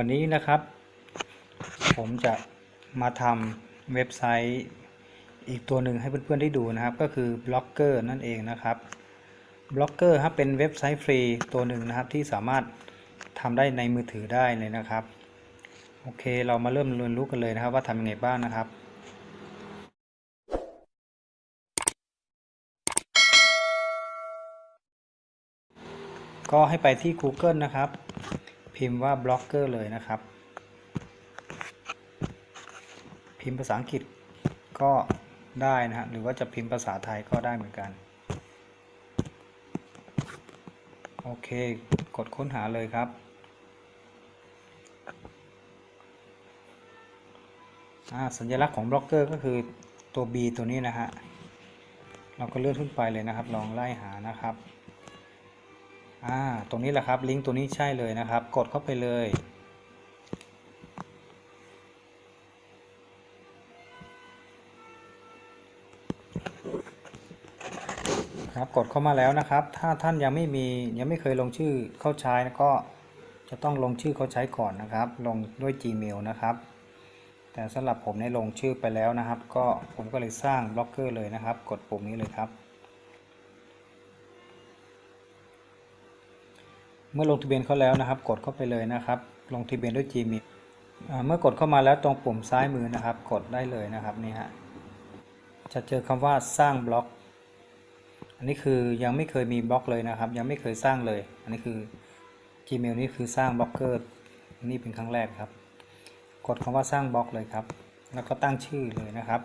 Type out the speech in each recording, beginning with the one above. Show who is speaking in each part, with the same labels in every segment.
Speaker 1: วันนี้นะครับ ผมจะมาทำเว็บไซต์อีกตัวหนึ่งให้เพื่อนๆได้ดูนะครับ ก็คือบล็อกเกอร์นั่นเองนะครับบล็อกเกอร์ครับเป็นเว็บไซต์ฟรีตัวหนึ่งนะครับที่สามารถทำได้ในมือถือได้เลยนะครับ โอเคเรามาเริ่มเรียนรู้กันเลยนะครับ ว่าทำยังไงบ้างนะครับก็ให้ไปที่ Google นะครับ พิมพ์ว่าบล็อกเกอร์เลยนะครับ พิมพ์ภาษาอังกฤษก็ได้นะฮะหรือว่าจะพิมพ์ภาษาไทยก็ได้เหมือนกัน โอเค กดค้นหาเลยครับอาสัญลักษณ์ของบล็อกเกอร์ก็คือตัว B ตัวนี้นะฮะ เราก็เลื่อนขึ้นไปเลยนะครับ ลองไล่หานะครับ อ่าตรงนี้แหละครับลิงก์ตัวนี้ใช่เลยนะครับ กดเข้าไปเลย ครับกดเข้ามาแล้วนะครับ ถ้าท่านยังไม่มียังไม่เคยลงชื่อเข้าใช้ก็จะต้องลงชื่อเข้าใช้ก่อนนะครับ ลงด้วย Gmail นะครับ แต่สำหรับผมเนี่ยลงชื่อไปแล้วนะครับ ก็ผมก็เลยสร้างบล็อกเกอร์เลยนะครับ กดปุ่มนี้เลยครับ เมื่อลงทะเบียนเขาแล้วนะครับ กดเข้าไปเลยนะครับ ลงทะเบียนด้วย Gmail เมื่อกดเข้ามาแล้วตรงปุ่มซ้ายมือนะครับ กดได้เลยนะครับนี่ฮะจะเจอคำว่าสร้างบล็อก อันนี้คือยังไม่เคยมีบล็อกเลยนะครับ ยังไม่เคยสร้างเลย อันนี้คือ Gmail นี่คือสร้างบล็อกเกอร์นี่เป็นครั้งแรกครับ กดคำว่าสร้างบล็อกเลยครับ แล้วก็ตั้งชื่อเลยนะครับ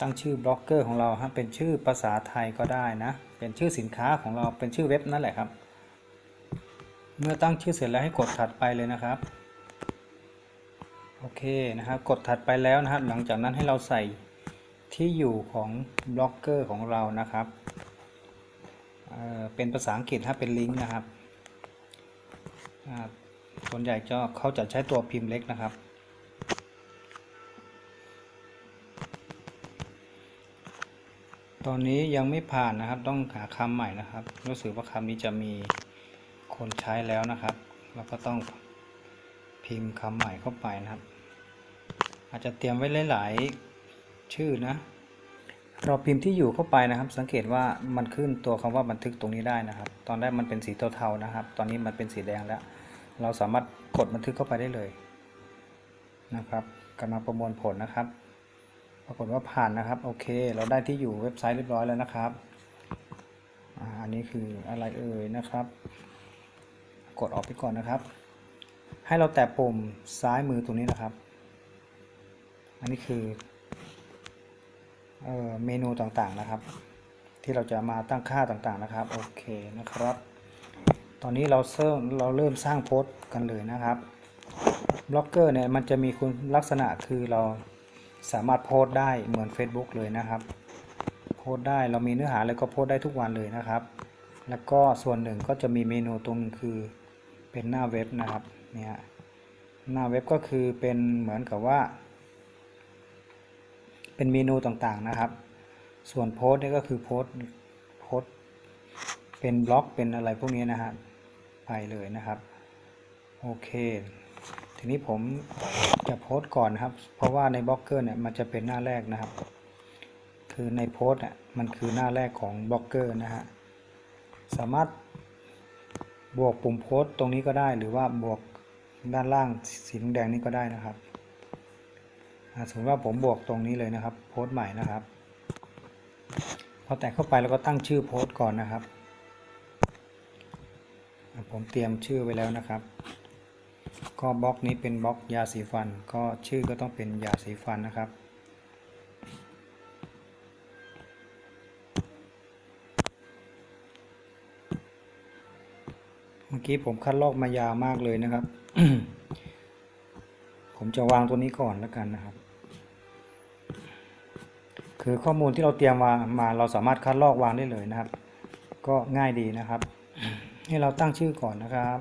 Speaker 1: ตั้งชื่อบล็อกเกอร์ของเราฮะเป็นชื่อภาษาไทยก็ได้นะ เป็นชื่อสินค้าของเราเป็นชื่อเว็บนั่นแหละครับ เมื่อตั้งชื่อเสร็จแล้วให้กดถัดไปเลยนะครับ โอเคนะครับ กดถัดไปแล้วนะครับ หลังจากนั้นให้เราใส่ที่อยู่ของบล็อกเกอร์ของเรานะครับเเป็นภาษาอังกฤษถ้าเป็นลิงก์นะครับ ส่วนใหญ่จะเขาจะใช้ตัวพิมพ์เล็กนะครับ ตอนนี้ยังไม่ผ่านนะครับ ต้องหาคำใหม่นะครับ รู้สึกว่าคำนี้จะมี คนใช้แล้วนะครับ เราก็ต้องพิมพ์คำใหม่เข้าไปนะครับ อาจจะเตรียมไว้หลาย ๆ ชื่อนะ เราพิมพ์ที่อยู่เข้าไปนะครับ สังเกตว่ามันขึ้นตัวคำว่าบันทึกตรงนี้ได้นะครับ ตอนแรกมันเป็นสีเทาๆนะครับ ตอนนี้มันเป็นสีแดงแล้ว เราสามารถกดบันทึกเข้าไปได้เลยนะครับกำลังประมวลผลนะครับ ปรากฏว่าผ่านนะครับ โอเค เราได้ที่อยู่เว็บไซต์เรียบร้อยแล้วนะครับอาอันนี้คืออะไรเอ่ยนะครับ กดออกไปก่อนนะครับ ให้เราแตะปุ่มซ้ายมือตรงนี้นะครับ อันนี้คือเออเมนูต่างๆนะครับ ที่เราจะมาตั้งค่าต่างๆนะครับ โอเคนะครับ ตอนนี้เราเริ่มเราเริ่มสร้างโพสต์กันเลยนะครับบล็อกเกอร์เนี่ยมันจะมีคุณลักษณะคือเราสามารถโพสต์ได้เหมือน Facebook เลยนะครับ โพสต์ได้เรามีเนื้อหาอะไรก็โพสต์ได้ทุกวันเลยนะครับ แล้วก็ส่วนหนึ่งก็จะมีเมนูตรงนึงคือ เป็นหน้าเว็บนะครับเนี่ยหน้าเว็บก็คือเป็นเหมือนกับว่า เป็นเมนูต่างๆนะครับ ส่วนโพสต์เนี่ยก็คือโพสต์โพสเป็นบล็อกเป็นอะไรพวกนี้นะฮะไปเลยนะครับโอเค ทีนี้ผมจะโพสต์ก่อนนะครับ เพราะว่าในบล็อกเกอร์เนี่ยมันจะเป็นหน้าแรกนะครับ คือในโพสต์อะมันคือหน้าแรกของบล็อกเกอร์นะฮะสามารถ บวกปุ่มโพสต์ตรงนี้ก็ได้หรือว่าบวกด้านล่างสีแดงนี้ก็ได้นะครับสมมติว่าผมบวกตรงนี้เลยนะครับ โพสต์ใหม่นะครับ พอแตะเข้าไปแล้วก็ตั้งชื่อโพสต์ก่อนนะครับ ผมเตรียมชื่อไว้แล้วนะครับ ก็บล็อกนี้เป็นบล็อกยาสีฟัน ก็ชื่อก็ต้องเป็นยาสีฟันนะครับ มื่อกี้ผมคัดลอกมายาวมากเลยนะครับ ผมจะวางตัวนี้ก่อนแล้วกันนะครับ คือข้อมูลที่เราเตรียมมามาเราสามารถคัดลอกวางได้เลยนะครับ ก็ง่ายดีนะครับ ให้เราตั้งชื่อก่อนนะครับ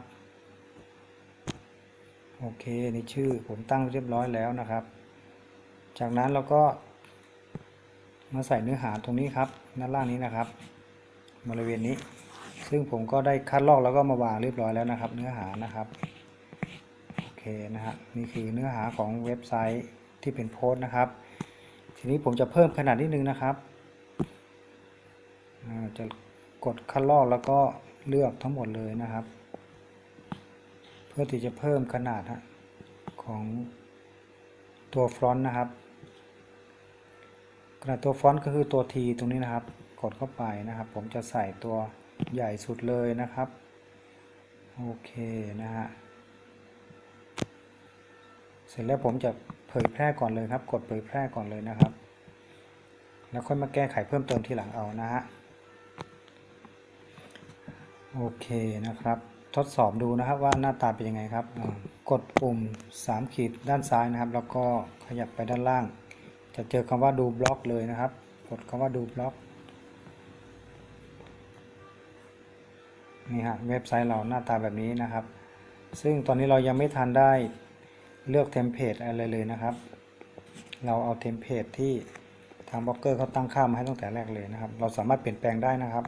Speaker 1: โอเคนี่ชื่อผมตั้งเรียบร้อยแล้วนะครับ จากนั้นเราก็มาใส่เนื้อหาตรงนี้ครับด้านล่างนี้นะครับ บริเวณนี้ ซึ่งผมก็ได้คัดลอกแล้วก็มาวางเรียบร้อยแล้วนะครับ เนื้อหานะครับโอเคนะฮะนี่คือเนื้อหาของเว็บไซต์ที่เป็นโพสต์นะครับ ทีนี้ผมจะเพิ่มขนาดนิดนึงนะครับจะกดคัดลอกแล้วก็เลือกทั้งหมดเลยนะครับ เพื่อที่จะเพิ่มขนาดของตัวฟรอนต์นะครับขนาดตัวฟอนต์ก็คือตัว T ตรงนี้นะครับ กดเข้าไปนะครับ ผมจะใส่ตัว ใหญ่สุดเลยนะครับ โอเคนะฮะ เสร็จแล้วผมจะเผยแพร่ก่อนเลยครับ กดเผยแพร่ก่อนเลยนะครับ แล้วค่อยมาแก้ไขเพิ่มเติมทีหลังเอานะฮะ โอเคนะครับ ทดสอบดูนะครับว่าหน้าตาเป็นยังไงครับ กดปุ่ม 3 ขีดด้านซ้ายนะครับ แล้วก็ขยับไปด้านล่าง จะเจอคำว่าดูบล็อกเลยนะครับ กดคำว่าดูบล็อก นี่ฮะเว็บไซต์เราหน้าตาแบบนี้นะครับ ซึ่งตอนนี้เรายังไม่ทันได้เลือกเทมเพลตอะไรเลยนะครับ เราเอาเทมเพลตที่ทางบล็อกเกอร์เขาตั้งค่ามาให้ตั้งแต่แรกเลยนะครับ เราสามารถเปลี่ยนแปลงได้นะครับ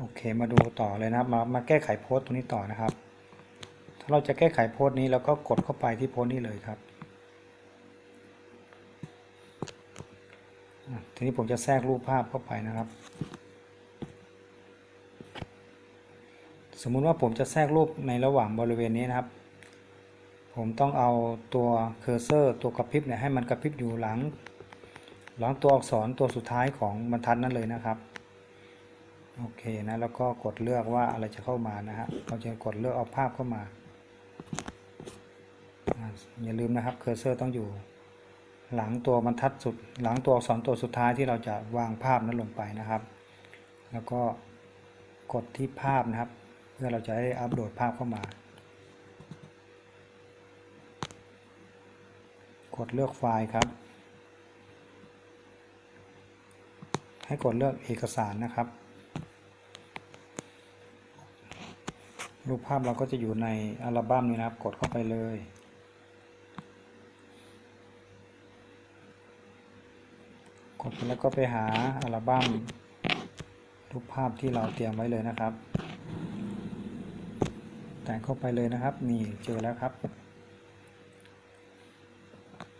Speaker 1: โอเคมาดูต่อเลยนะครับ มามาแก้ไขโพสต์ตรงนี้ต่อนะครับ ถ้าเราจะแก้ไขโพสต์นี้เราก็กดเข้าไปที่โพสต์นี้เลยครับทีนี้ผมจะแทรกรูปภาพเข้าไปนะครับ สมมุติว่าผมจะแทรกรูปในระหว่างบริเวณนี้นะครับ ผมต้องเอาตัวเคอร์เซอร์ตัวกระพริบเนี่ยให้มันกระพริบอยู่หลัง หลังตัวอักษรตัวสุดท้ายของบรรทัดนั้นเลยนะครับโอเคนะแล้วก็กดเลือกว่าอะไรจะเข้ามานะฮะเราจะกดเลือกเอาภาพเข้ามาอ่าอย่าลืมนะครับเคอร์เซอร์ต้องอยู่ หลังตัวบรรทัดสุด หลังตัวอักษรตัวสุดท้ายที่เราจะวางภาพนั้นลงไปนะครับ แล้วก็กดที่ภาพนะครับ เพื่อเราจะได้อัปโหลดภาพเข้ามา กดเลือกไฟล์ครับ ให้กดเลือกเอกสารนะครับ รูปภาพเราก็จะอยู่ในอัลบั้มนี้นะครับ กดเข้าไปเลยกดไปแล้วก็ไปหาอัลบั้มรูปภาพที่เราเตรียมไว้เลยนะครับ แต่งเข้าไปเลยนะครับ นี่เจอแล้วครับ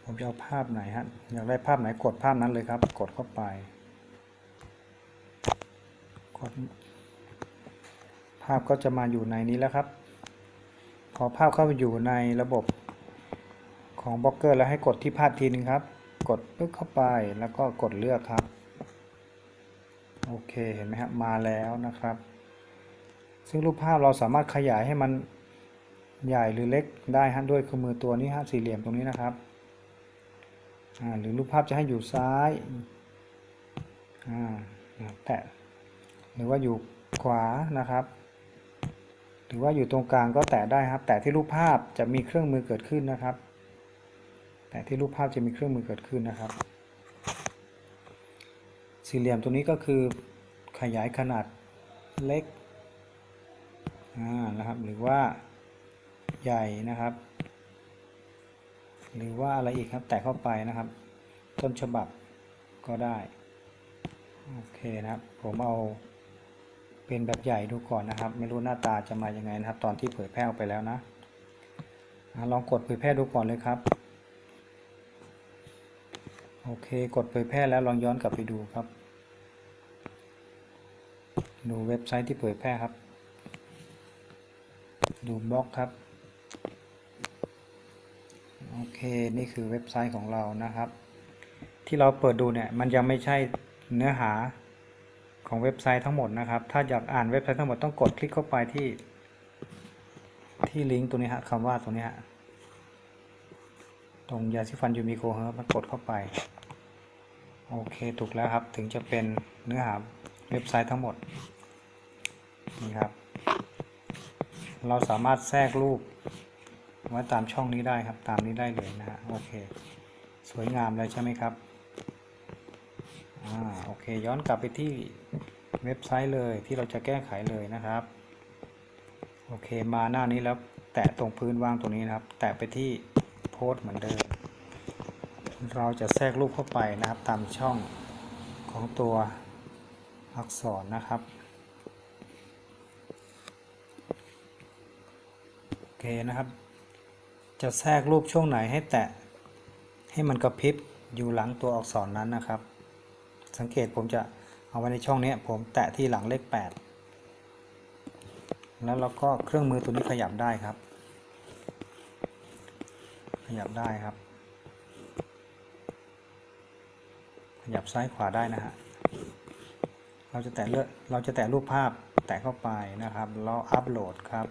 Speaker 1: ผมจะเอาภาพไหนฮะอยากได้ภาพไหนกดภาพนั้นเลยครับ กดเข้าไป กด ภาพก็จะมาอยู่ในนี้แล้วครับพอภาพเข้าไปอยู่ในระบบของบล็อกเกอร์แล้วให้กดที่ภาพทีนึงครับ กดปึ๊กเข้าไปแล้วก็กดเลือกครับ โอเคเห็นไหมครับมาแล้วนะครับ ซึ่งรูปภาพเราสามารถขยายให้มันใหญ่หรือเล็กได้ฮะด้วยเครื่องมือตัวนี้ฮะสี่เหลี่ยมตรงนี้นะครับหรือรูปภาพจะให้อยู่ซ้ายาแตะหรือว่าอยู่ขวานะครับ หรือว่าอยู่ตรงกลางก็แตะได้ครับ แต่ที่รูปภาพจะมีเครื่องมือเกิดขึ้นนะครับ แต่ที่รูปภาพจะมีเครื่องมือเกิดขึ้นนะครับ สี่เหลี่ยมตัวนี้ก็คือขยายขนาดเล็ก นะครับ หรือว่าใหญ่นะครับ หรือว่าอะไรอีกครับ แตะเข้าไปนะครับ ต้นฉบับก็ได้ โอเคนะครับ ผมเอาเป็นแบบใหญ่ดูก่อนนะครับ ไม่รู้หน้าตาจะมายังไงนะครับ ตอนที่เผยแพร่ออกไปแล้วนะลองกดเผยแพร่ดูก่อนเลยครับ โอเค กดเผยแพร่แล้วลองย้อนกลับไปดูครับ ดูเว็บไซต์ที่เผยแพร่ครับ ดูบล็อกครับ โอเค นี่คือเว็บไซต์ของเรานะครับ ที่เราเปิดดูเนี่ย มันยังไม่ใช่เนื้อหาของเว็บไซต์ทั้งหมดนะครับ ถ้าอยากอ่านเว็บไซต์ทั้งหมดต้องกดคลิกเข้าไปที่ ที่ลิงก์ตัวนี้ฮะคำว่าตัวนี้ฮะ ตรงยาสีฟันยูมิโกเฮิร์บกดเข้าไป โอเค ถูกแล้วครับ ถึงจะเป็นเนื้อหาเว็บไซต์ทั้งหมด นี่ครับ เราสามารถแทรกรูปไว้ตามช่องนี้ได้ครับ ตามนี้ได้เลยนะฮะโอเค สวยงามเลยใช่ไหมครับอ่าโอเค ย้อนกลับไปที่เว็บไซต์เลยที่เราจะแก้ไขเลยนะครับ โอเคมาหน้านี้แล้วแตะตรงพื้นว่างตรงนี้นะครับ แตะไปที่โพสต์เหมือนเดิม เราจะแทรกรูปเข้าไปนะครับตามช่องของตัวอักษรนะครับ โอ เคเคนะครับ จะแทรกรูปช่วงไหนให้แตะ ให้มันกระพริบอยู่หลังตัวอักษรนั้นนะครับ สังเกตผมจะเอาไว้ในช่องนี้ผมแตะที่หลังเลข 8 แล้วเราก็เครื่องมือตัวนี้ขยับได้ครับ ขยับได้ครับ ขยับซ้ายขวาได้นะฮะเราจะแตะเลือกเราจะแตะรูปภาพแตะเข้าไปนะครับแล้วอัปโหลดครับ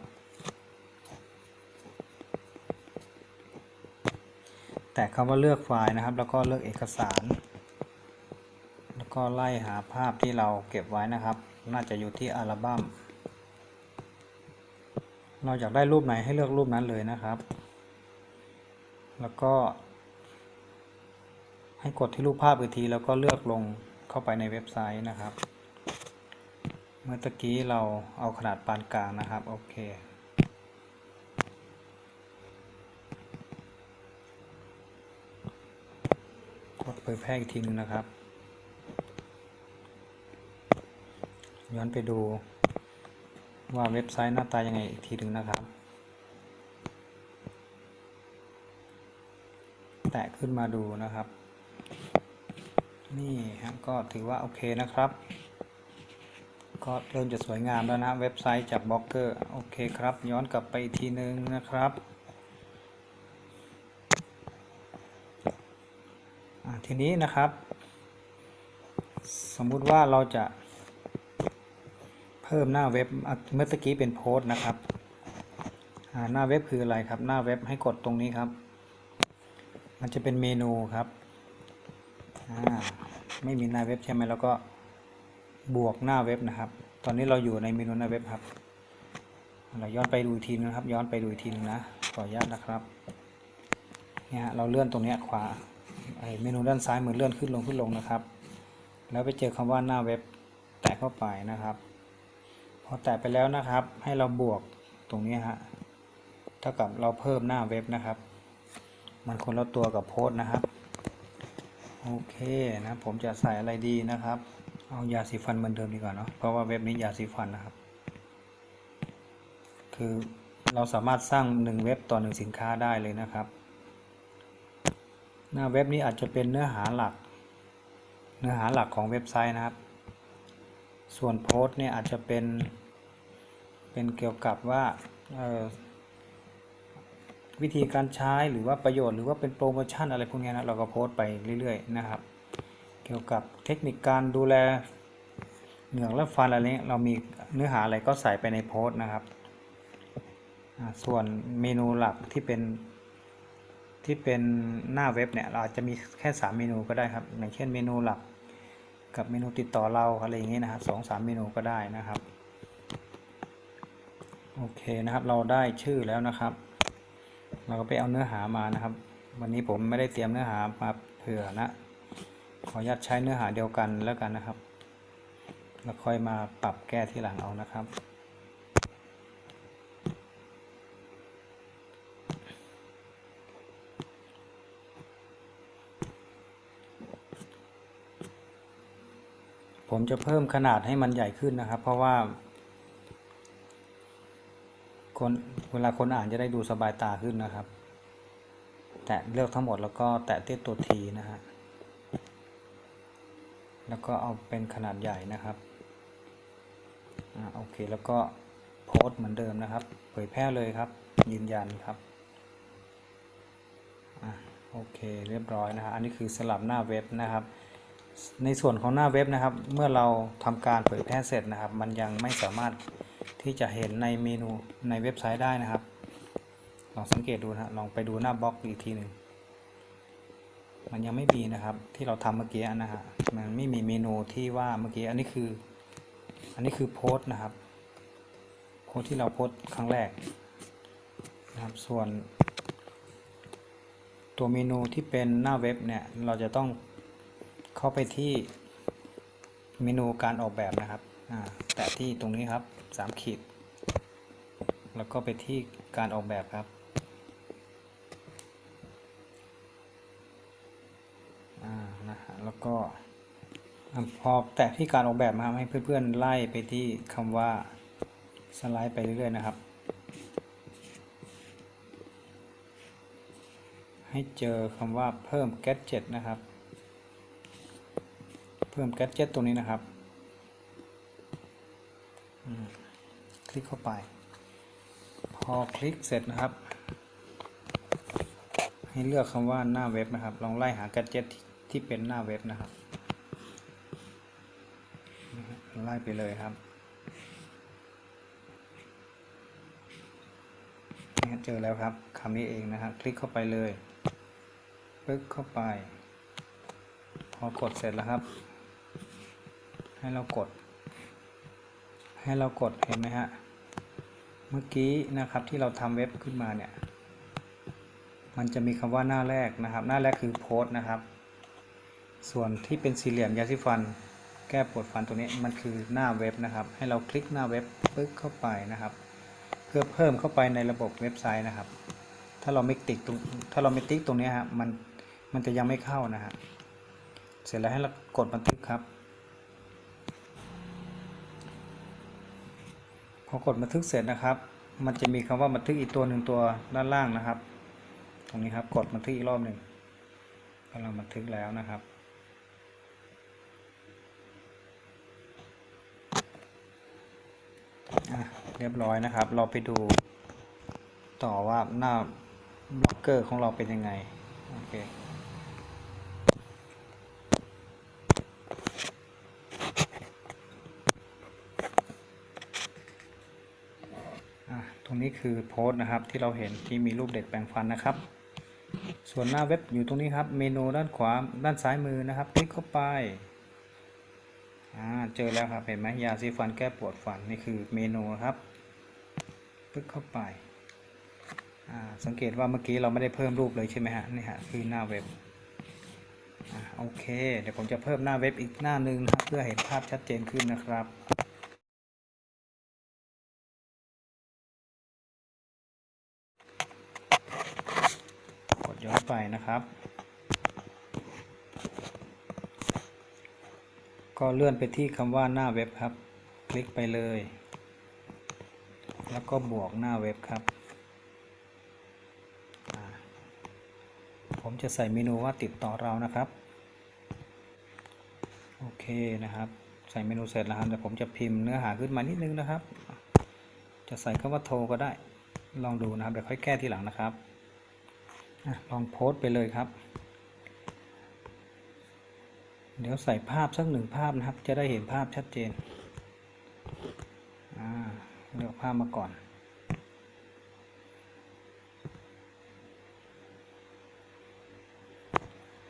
Speaker 1: แตะคำว่าเลือกไฟล์นะครับ แล้วก็เลือกเอกสาร แล้วก็ไล่หาภาพที่เราเก็บไว้นะครับ น่าจะอยู่ที่อัลบั้ม เราอยากได้รูปไหนให้เลือกรูปนั้นเลยนะครับ แล้วก็ ให้กดที่รูปภาพอีกที แล้วก็เลือกลงเข้าไปในเว็บไซต์นะครับ เมื่อกี้เราเอาขนาดปานกลางนะครับ โอเค เผยแพร่อีกทีหนึงนะครับ ย้อนไปดูว่าเว็บไซต์หน้าตายังไงอีกทีหนึ่งนะครับ แตะขึ้นมาดูนะครับ นี่ฮะก็ถือว่าโอเคนะครับ ก็เริ่มจะสวยงามแล้วนะเว็บไซต์จากบล็อกเกอร์โอเคครับ ย้อนกลับไปอีกทีหนึ่งนะครับอ่า ทีนี้นะครับ สมมุติว่าเราจะเพิ่มหน้าเว็บเมื่อกี้เป็นโพสต์นะครับหน้าเว็บคืออะไรครับ หน้าเว็บให้กดตรงนี้ครับ มันจะเป็นเมนูครับไม่มีหน้าเว็บใช่ไหมแล้วก็บวกหน้าเว็บนะครับ ตอนนี้เราอยู่ในเมนูหน้าเว็บครับเราย้อนไปดูอีกทีนะครับ ย้อนไปดูอีกทีนึงนะขออนุญาตนะครับเนี่ยเราเลื่อนตรงนี้ขวา ไอเมนูด้านซ้ายมือเลื่อนขึ้นลงขึ้นลงนะครับ แล้วไปเจอคำว่าหน้าเว็บแตะเข้าไปนะครับพอแตะไปแล้วนะครับ ให้เราบวกตรงนี้ฮะเท่ากับเราเพิ่มหน้าเว็บนะครับ มันคนละตัวกับโพสต์นะครับโอเคนะผมจะใส่อะไรดีนะครับ เอายาสีฟันเหมือนเดิมดีกว่าเนาะเพราะว่าเว็บนี้ยาสีฟันนะครับ คือเราสามารถสร้างหนึ่งเว็บต่อหนึ่งสินค้าได้เลยนะครับ หน้าเว็บนี้อาจจะเป็นเนื้อหาหลัก เนื้อหาหลักของเว็บไซต์นะครับ ส่วนโพสต์เนี่ยอาจจะเป็น เป็นเกี่ยวกับว่าวิธีการใช้หรือว่าประโยชน์หรือว่าเป็นโปรโมชั่นอะไรพวกนี้นะเราก็โพสต์ไปเรื่อยๆนะครับ เกี่ยวกับเทคนิคการดูแลเหงือกและฟันอะไรเนี้ยเรามีเนื้อหาอะไรก็ใส่ไปในโพสต์นะครับ ส่วนเมนูหลักที่เป็น ที่เป็นหน้าเว็บเนี่ยเราอาจจะมีแค่ 3 เมนูก็ได้ครับอย่างเช่นเมนูหลักกับเมนูติดต่อเราอะไรอย่างนี้นะครับสองสามเมนูก็ได้นะครับโอเคนะครับเราได้ชื่อแล้วนะครับ เราก็ไปเอาเนื้อหามานะครับ วันนี้ผมไม่ได้เตรียมเนื้อหามาเผื่อนะ ขออนุญาตใช้เนื้อหาเดียวกันแล้วกันนะครับแล้วค่อยมาปรับแก้ที่หลังเอานะครับ ผมจะเพิ่มขนาดให้มันใหญ่ขึ้นนะครับ เพราะว่า คนเวลาคนอ่านจะได้ดูสบายตาขึ้นนะครับ แตะเลือกทั้งหมดแล้วก็แตะที่ตัวทีนะฮะแล้วก็เอาเป็นขนาดใหญ่นะครับอ่าโอเคแล้วก็โพสเหมือนเดิมนะครับ เผยแพร่เลยครับ ยืนยันครับอ่าโอเคเรียบร้อยนะฮะอันนี้คือสลับหน้าเว็บนะครับ ในส่วนของหน้าเว็บนะครับ เมื่อเราทำการเผยแพร่เสร็จนะครับ มันยังไม่สามารถที่จะเห็นในเมนูในเว็บไซต์ได้นะครับ ลองสังเกตดูนะฮะลองไปดูหน้าบล็อกอีกทีหนึ่งมันยังไม่มีนะครับที่เราทำเมื่อกี้นะฮะมันไม่มีเมนูที่ว่าเมื่อกี้อันนี้คือ อันนี้คือโพสต์นะครับโพสต์ที่เราโพสต์ครั้งแรกนะครับส่วน ตัวเมนูที่เป็นหน้าเว็บเนี่ยเราจะต้อง เข้าไปที่เมนูการออกแบบนะครับแตะที่ตรงนี้ครับสามขีด แล้วก็ไปที่การออกแบบครับนะฮะแล้วก็พอแตะที่การออกแบบนะครับให้เพื่อนๆไล่ไปที่คำว่าสไลด์ไปเรื่อยๆนะครับ ให้เจอคำว่าเพิ่ม gadget นะครับ เพิ่ม gadget ตรงนี้นะครับ คลิกเข้าไป พอคลิกเสร็จนะครับ ให้เลือกคำว่าหน้าเว็บนะครับ ลองไล่หา gadget ที่ที่เป็นหน้าเว็บนะครับ ไล่ไปเลยครับนี่ฮะเจอแล้วครับคำนี้เองนะครับคลิกเข้าไปเลยปึ๊กเข้าไป พอกดเสร็จแล้วครับ ให้เรากด ให้เรากดเห็นไหมฮะ เมื่อกี้นะครับที่เราทำเว็บขึ้นมาเนี่ย มันจะมีคำว่าหน้าแรกนะครับ หน้าแรกคือโพสต์นะครับ ส่วนที่เป็นสี่เหลี่ยมยาสีฟัน แก้ปวดฟันตัวนี้มันคือหน้าเว็บนะครับ ให้เราคลิกหน้าเว็บปึ๊กเข้าไปนะครับ เพื่อเพิ่มเข้าไปในระบบเว็บไซต์นะครับ ถ้าเราไม่ติ๊กตรงถ้าเราไม่ติ๊กตรงนี้ฮะมันมันจะยังไม่เข้านะฮะเสร็จแล้วให้เรากดบันทึกครับ พอกดบันทึกเสร็จนะครับ มันจะมีคำว่าบันทึกอีกตัวหนึ่งตัวด้านล่างนะครับ ตรงนี้ครับกดบันทึกอีกรอบหนึ่งกำลังบันทึกแล้วนะครับ เรียบร้อยนะครับ เราไปดูต่อว่าหน้าบล็อกเกอร์ของเราเป็นยังไง โอเค อะตรง นี้คือโพสต์นะครับที่เราเห็นที่มีรูปเด็กแปรงฟันนะครับ ส่วนหน้าเว็บอยู่ตรงนี้ครับ เมนูด้านขวาด้านซ้ายมือนะครับ คลิกเข้าไปอ่าเจอแล้วครับเห็นไหมยาสีฟันแก้ปวดฟันนี่คือเมนูครับปึ๊กเข้าไปอ่าสังเกตว่าเมื่อกี้เราไม่ได้เพิ่มรูปเลยใช่ไหมฮะนี่ฮะคือหน้าเว็บอ่าโอเค เดี๋ยวผมจะเพิ่มหน้าเว็บอีกหน้าหนึ่งครับเพื่อเห็นภาพชัดเจนขึ้นนะครับ กดย้อน ไปนะครับ ก็เลื่อนไปที่คำว่าหน้าเว็บครับ คลิกไปเลย แล้วก็บวกหน้าเว็บครับ ผมจะใส่เมนูว่าติดต่อเรานะครับ โอเคนะครับ ใส่เมนูเสร็จแล้วครับเดี๋ยวผมจะพิมพ์เนื้อหาขึ้นมานิดนึงนะครับ จะใส่คำว่าโทรก็ได้ลองดูนะครับเดี๋ยวค่อยแก้ทีหลังนะครับ ลองโพสต์ไปเลยครับ เดี๋ยวใส่ภาพสักหนึ่งภาพนะครับ จะได้เห็นภาพชัดเจนเลือกภาพมาก่อน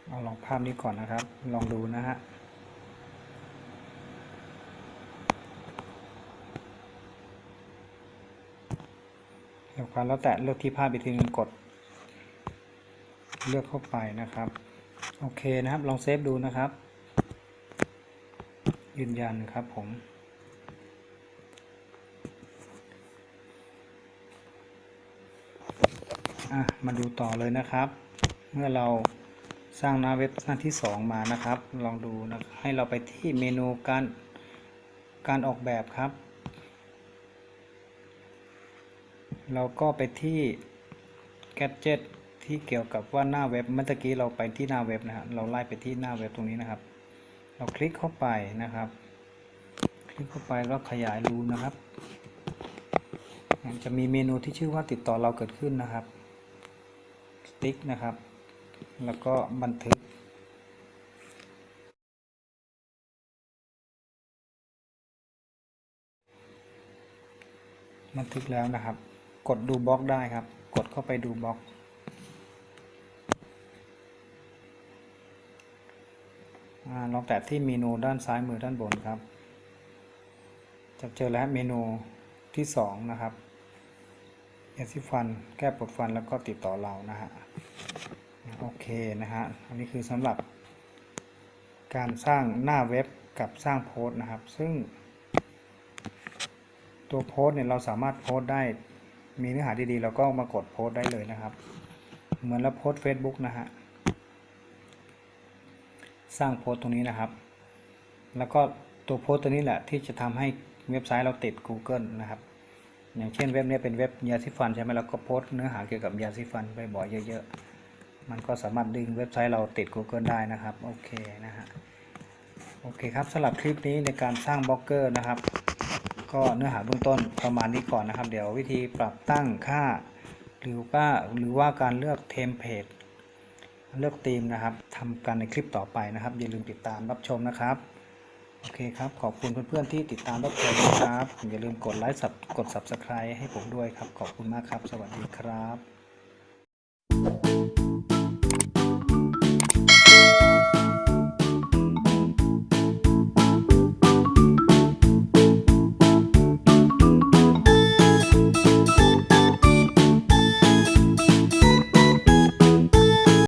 Speaker 1: เอาลองภาพนี้ก่อนนะครับ ลองดูนะฮะเลือกภาพแล้วแตะเลือกที่ภาพอีกทีนึงกด เลือกเข้าไปนะครับ โอเคนะครับ ลองเซฟดูนะครับ ยืนยันครับผม มาดูต่อเลยนะครับ เมื่อเราสร้างหน้าเว็บหน้าที่ 2 มานะครับ ลองดูนะให้เราไปที่เมนูการการออกแบบครับ เราก็ไปที่ gadget ที่เกี่ยวกับว่าหน้าเว็บเมื่อกี้เราไปที่หน้าเว็บนะฮะเราไล่ไปที่หน้าเว็บตรงนี้นะครับ เราคลิกเข้าไปนะครับ คลิกเข้าไปแล้วขยายรูนะครับจะมีเมนูที่ชื่อว่าติดต่อเราเกิดขึ้นนะครับติ๊กนะครับ แล้วก็บันทึกบันทึกแล้วนะครับ กดดูบล็อกได้ครับ กดเข้าไปดูบล็อก อา ลองแตะที่เมนูด้านซ้ายมือด้านบนครับ จะเจอแล้วเมนูที่สองนะครับยาสีฟัน แก้ปวดฟันแล้วก็ติดต่อเรานะฮะโอเคนะฮะอันนี้คือสำหรับ การสร้างหน้าเว็บกับสร้างโพสต์นะครับ ซึ่ง ตัวโพสต์เนี่ยเราสามารถโพสต์ได้มีเนื้อหาดีๆเราก็มากดโพสต์ได้เลยนะครับ เหมือนเราโพสต์ Facebook นะฮะ สร้างโพสต์ตรงนี้นะครับ แล้วก็ตัวโพสต์ตัวนี้แหละที่จะทำให้เว็บไซต์เราติด Google นะครับ อย่างเช่นเว็บนี้เป็นเว็บยาสีฟันใช่ไหมเราก็โพสต์เนื้อหาเกี่ยวกับยาสีฟันไปบ่อยเยอะๆ มันก็สามารถดึงเว็บไซต์เราติด Google ได้นะครับ โอเคนะฮะ โอเคครับสำหรับคลิปนี้ในการสร้างบล็อกเกอร์นะครับ ก็เนื้อหาเบื้องต้นประมาณนี้ก่อนนะครับ เดี๋ยววิธีปรับตั้งค่า หรือว่าหรือว่าการเลือกเทมเพลต เลือกธีมนะครับทำกันในคลิปต่อไปนะครับ อย่าลืมติดตามรับชมนะครับโอเคครับ ขอบคุณเพื่อนๆที่ติดตามรับชมนะครับ อย่าลืมกดไลค์สับกด subscribe ให้ผมด้วยครับ ขอบคุณมากครับ สวัสดีครับ